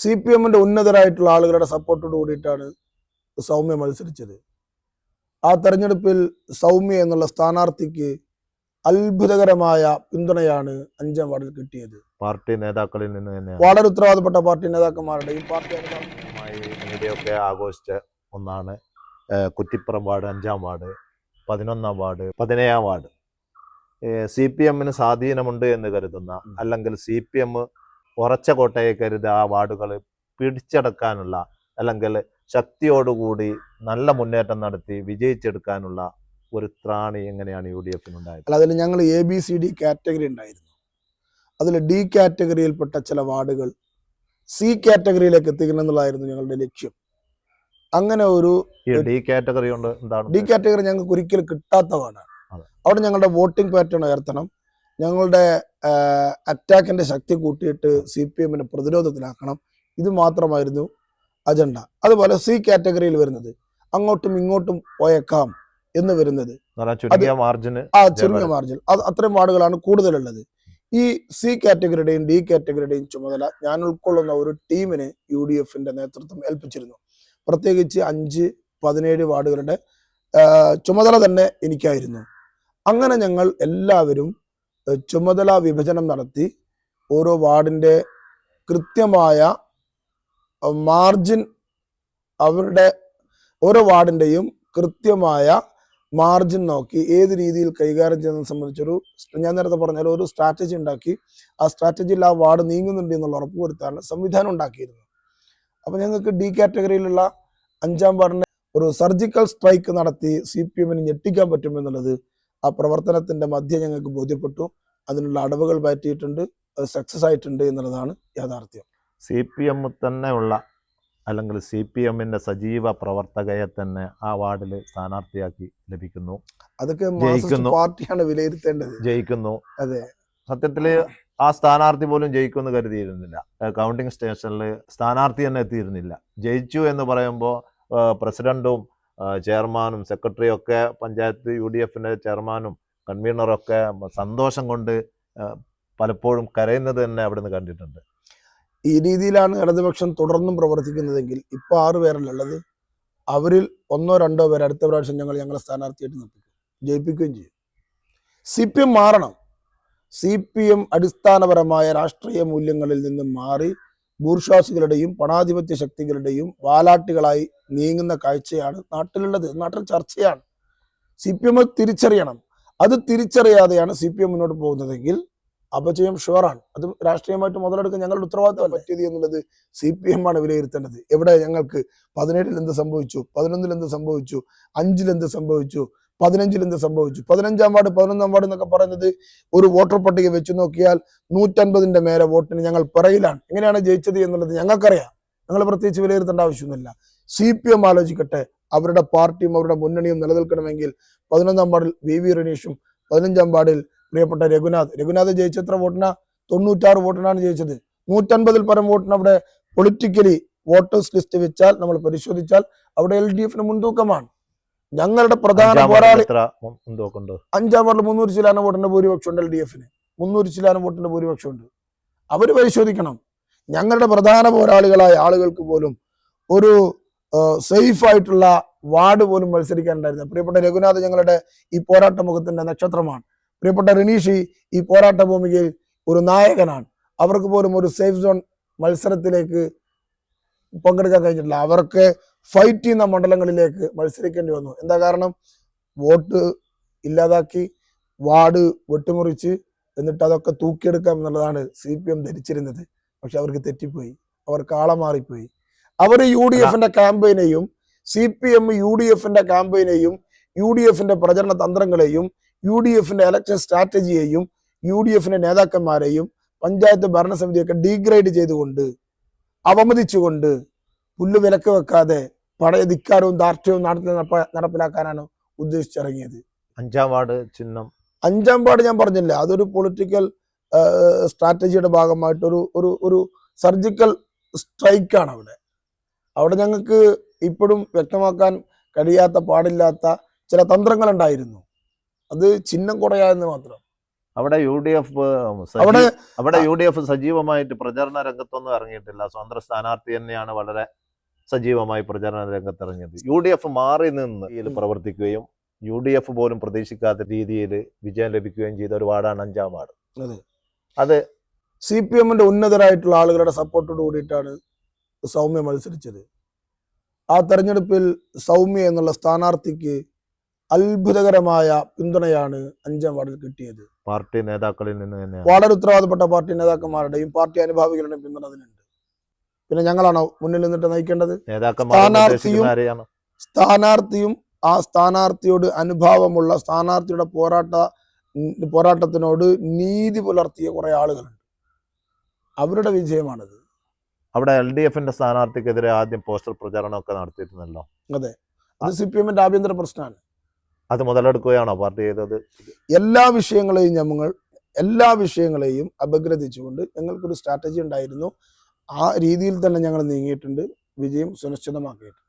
C P എമ്മിന്റെ ഉന്നതരായിട്ടുള്ള ആളുകളുടെ സപ്പോർട്ടോട് കൂടിയിട്ടാണ് സൗമ്യ മത്സരിച്ചത്. ആ തെരഞ്ഞെടുപ്പിൽ സൗമ്യ എന്നുള്ള സ്ഥാനാർത്ഥിക്ക് അത്ഭുതകരമായ പിന്തുണയാണ് അഞ്ചാം വാർഡിൽ കിട്ടിയത്. പാർട്ടി നേതാക്കളിൽ നിന്ന് തന്നെ വളരെ ഉത്തരവാദപ്പെട്ട പാർട്ടി നേതാക്കന്മാരുടെ ഈ പാർട്ടി നേതാക്കളുമായി ആഘോഷിച്ച ഒന്നാണ് കുറ്റിപ്പുറം വാർഡ് അഞ്ചാം വാർഡ് പതിനൊന്നാം വാർഡ് പതിനേഴാം വാർഡ്. സി പി എമ്മിന് സ്വാധീനമുണ്ട് എന്ന് കരുതുന്ന അല്ലെങ്കിൽ സി പി എം ഉറച്ച കോട്ടയെ കരുതി ആ വാർഡുകൾ പിടിച്ചെടുക്കാനുള്ള അല്ലെങ്കിൽ ശക്തിയോടുകൂടി നല്ല മുന്നേറ്റം നടത്തി വിജയിച്ചെടുക്കാനുള്ള ഒരു ത്രാണി എങ്ങനെയാണ് യു ഡി എഫിനുണ്ടായത് അല്ല അതിൽ ഞങ്ങൾ A B C D category ഉണ്ടായിരുന്നു. അതിൽ ഡി കാറ്റഗറിയിൽപ്പെട്ട ചില വാർഡുകൾ സി കാറ്റഗറിയിലേക്ക് എത്തിക്കണം എന്നുള്ളതായിരുന്നു ഞങ്ങളുടെ ലക്ഷ്യം. അങ്ങനെ ഒരു ഡി കാറ്റഗറി ഉണ്ട് എന്താണ് ഡി കാറ്റഗറി ഞങ്ങൾക്ക് ഒരിക്കലും കിട്ടാത്ത വാർഡാണ്. അവിടെ ഞങ്ങളുടെ വോട്ടിംഗ് പാറ്റേൺ ഉയർത്തണം. ഞങ്ങളുടെ അറ്റാക്കിന്റെ ശക്തി കൂട്ടിയിട്ട് സി പി എമ്മിനെ പ്രതിരോധത്തിലാക്കണം. ഇത് മാത്രമായിരുന്നു അജണ്ട അതുപോലെ സി കാറ്റഗറിയിൽ വരുന്നത് അങ്ങോട്ടും ഇങ്ങോട്ടും പോയേക്കാം എന്ന് വരുന്നത്. ചുരുങ്ങിയ ആ ചെറിയ മാർജിൻ അത് അത്രയും വാർഡുകളാണ് കൂടുതലുള്ളത്. ഈ സി കാറ്റഗറിയുടെയും ഡി കാറ്റഗറിയുടെയും ചുമതല ഞാൻ ഉൾക്കൊള്ളുന്ന ഒരു ടീമിനെ യു ഡി എഫിന്റെ നേതൃത്വം ഏൽപ്പിച്ചിരുന്നു. പ്രത്യേകിച്ച് അഞ്ച് പതിനേഴ് വാർഡുകളുടെ ചുമതല തന്നെ എനിക്കായിരുന്നു. അങ്ങനെ ഞങ്ങൾ എല്ലാവരും ചുമതല വിഭജനം നടത്തി ഓരോ വാർഡിന്റെ കൃത്യമായ മാർജിൻ അവരുടെ ഓരോ വാർഡിന്റെയും കൃത്യമായ മാർജിൻ നോക്കി ഏത് രീതിയിൽ കൈകാര്യം ചെയ്യുന്നത് സംബന്ധിച്ചൊരു ഞാൻ നേരത്തെ പറഞ്ഞ ഒരു സ്ട്രാറ്റജി ഉണ്ടാക്കി. ആ സ്ട്രാറ്റജിയിൽ ആ വാർഡ് നീങ്ങുന്നുണ്ട് എന്നുള്ള ഉറപ്പുവരുത്താനുള്ള സംവിധാനം ഉണ്ടാക്കിയിരുന്നു. അപ്പം ഞങ്ങൾക്ക് ഡി കാറ്റഗറിയിലുള്ള അഞ്ചാം വാർഡിനെ ഒരു സർജിക്കൽ സ്ട്രൈക്ക് നടത്തി സി പി എമ്മിന് ഞെട്ടിക്കാൻ പറ്റുമെന്നുള്ളത് ആ പ്രവർത്തനത്തിന്റെ മധ്യം ഞങ്ങൾക്ക് ബോധ്യപ്പെട്ടു. അതിനുള്ള അടവുകൾ പറ്റിയിട്ടുണ്ട്. അത് സക്സസ് ആയിട്ടുണ്ട് എന്നുള്ളതാണ് യാഥാർത്ഥ്യം. സി പി എം തന്നെയുള്ള അല്ലെങ്കിൽ സി പി എമ്മിന്റെ സജീവ പ്രവർത്തകയെ തന്നെ ആ വാർഡിൽ സ്ഥാനാർത്ഥിയാക്കി ലഭിക്കുന്നു. അതൊക്കെ പാർട്ടിയാണ് വിലയിരുത്തേണ്ടത്. ജയിക്കുന്നു. അതെ. സത്യത്തിൽ ആ സ്ഥാനാർത്ഥി പോലും ജയിക്കുമെന്ന് കരുതിയിരുന്നില്ല. കൗണ്ടിങ് സ്റ്റേഷനിൽ സ്ഥാനാർത്ഥി തന്നെ എത്തിയിരുന്നില്ല. ജയിച്ചു എന്ന് പറയുമ്പോൾ പ്രസിഡന്റും ചെയർമാനും സെക്രട്ടറിയും ഒക്കെ പഞ്ചായത്ത് യു ഡി എഫിന്റെ ചെയർമാനും കൺവീനറൊക്കെ സന്തോഷം കൊണ്ട് പലപ്പോഴും കരയുന്നത് തന്നെ അവിടെ നിന്ന് കണ്ടിട്ടുണ്ട്. ഈ രീതിയിലാണ് ഇടതുപക്ഷം തുടർന്നും പ്രവർത്തിക്കുന്നതെങ്കിൽ ഇപ്പൊ ആറ് പേരല്ല ഉള്ളത്? അവരിൽ ഒന്നോ രണ്ടോ പേര് അടുത്ത പ്രാവശ്യം ഞങ്ങൾ ഞങ്ങളെ സ്ഥാനാർത്ഥിയായിട്ട് നിർത്തിക്കും ജയിപ്പിക്കുകയും ചെയ്യും. സി പി എം മാറണം. സി പി എം അടിസ്ഥാനപരമായ രാഷ്ട്രീയ മൂല്യങ്ങളിൽ നിന്ന് മാറി ബൂർഷ്വാസികളുടെയും പണാധിപത്യ ശക്തികളുടെയും വാലാട്ടികളായി നീങ്ങുന്ന കാഴ്ചയാണ് നാട്ടിലുള്ളത്. നാട്ടിൽ ചർച്ചയാണ്. സി പി എം തിരിച്ചറിയണം. അത് തിരിച്ചറിയാതെയാണ് സി പി എം മുന്നോട്ട് പോകുന്നതെങ്കിൽ അപജയം ഷുവറാണ് അത് രാഷ്ട്രീയമായിട്ട് മുതലെടുക്കാൻ ഞങ്ങളുടെ ഉത്തരവാദിത്തം പറ്റിയത് എന്നുള്ളത് സി പി എം ആണ് വിലയിരുത്തേണ്ടത്. എവിടെ ഞങ്ങൾക്ക് പതിനേഴിൽ എന്ത് സംഭവിച്ചു? പതിനൊന്നിൽ എന്ത് സംഭവിച്ചു? അഞ്ചിൽ എന്ത് സംഭവിച്ചു? പതിനഞ്ചിൽ എന്ത് സംഭവിച്ചു? പതിനഞ്ചാം വാർഡ് പതിനൊന്നാം വാർഡ് എന്നൊക്കെ പറയുന്നത് ഒരു വോട്ടർ പട്ടിക വെച്ച് നോക്കിയാൽ നൂറ്റൻപതിന്റെ മേലെ വോട്ടിന് ഞങ്ങൾ പിറയിലാണ് എങ്ങനെയാണ് ജയിച്ചത് എന്നുള്ളത് ഞങ്ങൾക്കറിയാം. ഞങ്ങൾ പ്രത്യേകിച്ച് വിലയിരുത്തേണ്ട ആവശ്യമൊന്നുമില്ല. സി പി എം ആലോചിക്കട്ടെ. അവരുടെ പാർട്ടിയും അവരുടെ മുന്നണിയും നിലനിൽക്കണമെങ്കിൽ പതിനൊന്നാം വാർഡിൽ വി വി റനീഷും പതിനഞ്ചാം വാർഡിൽ പ്രിയപ്പെട്ട രഘുനാഥ്. രഘുനാഥ് ജയിച്ച എത്ര വോട്ടിനാ? തൊണ്ണൂറ്റാറ് വോട്ടിനാണ് ജയിച്ചത്. നൂറ്റൻപതിൽ പരം വോട്ടിന് അവിടെ പൊളിറ്റിക്കലി വോട്ടേഴ്സ് ലിസ്റ്റ് വെച്ചാൽ നമ്മൾ പരിശോധിച്ചാൽ അവിടെ എൽ ഡി എഫിന് മുൻതൂക്കമാണ്. ഞങ്ങളുടെ പ്രധാന പോരാളി അഞ്ചാം വാർഡിൽ മുന്നൂറ് ശിലാന വോട്ടിന്റെ ഭൂരിപക്ഷം ഉണ്ട് എൽ ഡി എഫിന്. മുന്നൂറ് ശിലാന വോട്ടിന്റെ ഭൂരിപക്ഷം ഉണ്ട് അവർ പരിശോധിക്കണം. ഞങ്ങളുടെ പ്രധാന പോരാളികളായ ആളുകൾക്ക് പോലും ഒരു സേഫ് ആയിട്ടുള്ള വാർഡ് പോലും മത്സരിക്കാനുണ്ടായിരുന്നു പ്രിയപ്പെട്ട രഘുനാഥ് ഞങ്ങളുടെ ഈ പോരാട്ട മുഖത്തിന്റെ നക്ഷത്രമാണ്. പ്രിയപ്പെട്ട റിനീഷി ഈ പോരാട്ട ഭൂമികയിൽ ഒരു നായകനാണ്. അവർക്ക് പോലും ഒരു സേഫ് സോൺ മത്സരത്തിലേക്ക് പങ്കെടുക്കാൻ കഴിഞ്ഞിട്ടില്ല. അവർക്ക് ഫൈറ്റ് ചെയ്യുന്ന മണ്ഡലങ്ങളിലേക്ക് മത്സരിക്കേണ്ടി വന്നു. എന്താ കാരണം? വോട്ട് ഇല്ലാതാക്കി വാർഡ് വെട്ടിമുറിച്ച് എന്നിട്ട് അതൊക്കെ തൂക്കിയെടുക്കാം എന്നുള്ളതാണ് സി പി എം ധരിച്ചിരുന്നത്. പക്ഷെ അവർക്ക് തെറ്റിപ്പോയി. അവർ കാള മാറിപ്പോയി. അവർ യു ഡി എഫിന്റെ ക്യാമ്പയിനെയും C P M U D എഫിന്റെ ക്യാമ്പയിനെയും യു ഡി എഫിന്റെ പ്രചരണ തന്ത്രങ്ങളെയും യു ഡി എഫിന്റെ ഇലക്ഷൻ സ്ട്രാറ്റജിയെയും യു ഡി എഫിന്റെ നേതാക്കന്മാരെയും പഞ്ചായത്ത് ഭരണസമിതിയൊക്കെ ഡീഗ്രേഡ് ചെയ്തുകൊണ്ട് അവമതിച്ചുകൊണ്ട് പുല്ല് വിലക്ക് വെക്കാതെ പഴയ ധിക്കാരവും ധാർഷ്ട്യവും നാട്ടിൽ നടപ്പിലാക്കാനാണ് ഉദ്ദേശിച്ചിറങ്ങിയത്. അഞ്ചാം വാർഡ് ചിഹ്നം. അഞ്ചാം വാർഡ് ഞാൻ പറഞ്ഞില്ല അതൊരു പൊളിറ്റിക്കൽ സ്ട്രാറ്റജിയുടെ ഭാഗമായിട്ട് ഒരു ഒരു ഒരു സർജിക്കൽ സ്ട്രൈക്കാണ് അവിടെ. അവിടെ ഞങ്ങൾക്ക് ഇപ്പോഴും വ്യക്തമാക്കാൻ കഴിയാത്ത പാടില്ലാത്ത ചില തന്ത്രങ്ങൾ ഉണ്ടായിരുന്നു അത് ചിഹ്നം കുറയാന്ന് മാത്രം. അവിടെ യു ഡി എഫ് അവിടെ അവിടെ യു ഡി എഫ് സജീവമായിട്ട് പ്രചരണ രംഗത്തൊന്നും ഇറങ്ങിയിട്ടില്ല. സ്വതന്ത്ര സ്ഥാനാർത്ഥി തന്നെയാണ് വളരെ സജീവമായി പ്രചാരണ രംഗത്ത് ഇറങ്ങിയത് യു ഡി എഫ് മാറി നിന്ന് ഇതിൽ പ്രവർത്തിക്കുകയും യു ഡി എഫ് പോലും പ്രതീക്ഷിക്കാത്ത രീതിയിൽ വിജയം ലഭിക്കുകയും ചെയ്ത ഒരു വാർഡാണ് അഞ്ചാം വാർഡ്. അതെ. അത് സി പി എമ്മിന്റെ ഉന്നതരായിട്ടുള്ള ആളുകളുടെ സപ്പോർട്ടോട് കൂടിയിട്ടാണ് സൗമ്യ മത്സരിച്ചത്. ആ തെരഞ്ഞെടുപ്പിൽ സൗമ്യ എന്നുള്ള സ്ഥാനാർത്ഥിക്ക് അത്ഭുതകരമായ പിന്തുണയാണ് അഞ്ചാം വാർഡിൽ കിട്ടിയത്. പാർട്ടി നേതാക്കളിൽ നിന്ന് വളരെ ഉത്തരവാദപ്പെട്ട പാർട്ടി നേതാക്കന്മാരുടെയും പാർട്ടി അനുഭാവികളുടെയും പിന്തുണ അതിനുണ്ട് പിന്നെ ഞങ്ങളാണോ മുന്നിൽ നിന്നിട്ട് നയിക്കേണ്ടത്? സ്ഥാനാർത്ഥിയും- സ്ഥാനാർത്ഥിയും ആ സ്ഥാനാർത്ഥിയോട് അനുഭാവമുള്ള സ്ഥാനാർത്ഥിയുടെ പോരാട്ട പോരാട്ടത്തിനോട് നീതി പുലർത്തിയ കുറെ ആളുകളുണ്ട്. അവരുടെ വിജയമാണിത്. അവിടെ എൽ ഡി എഫിന്റെ സ്ഥാനാർത്ഥിക്കെതിരെ ആദ്യം പോസ്റ്റർ പ്രചാരണമൊക്കെ നടത്തിയിരുന്നല്ലോ അതെ. അത് സി പി എമ്മിന്റെ ആഭ്യന്തര പ്രശ്നമാണ്. അത് മുതലെടുക്കുകയാണോ പാർട്ടി ചെയ്തത്? എല്ലാ വിഷയങ്ങളെയും ഞങ്ങൾ എല്ലാ വിഷയങ്ങളെയും അപഗ്രഥിച്ചുകൊണ്ട് ഞങ്ങൾക്കൊരു സ്ട്രാറ്റജി ഉണ്ടായിരുന്നു. ആ രീതിയിൽ തന്നെ ഞങ്ങൾ നീങ്ങിയിട്ടുണ്ട്. വിജയം സുനിശ്ചിതമാക്കിയിട്ടുണ്ട്.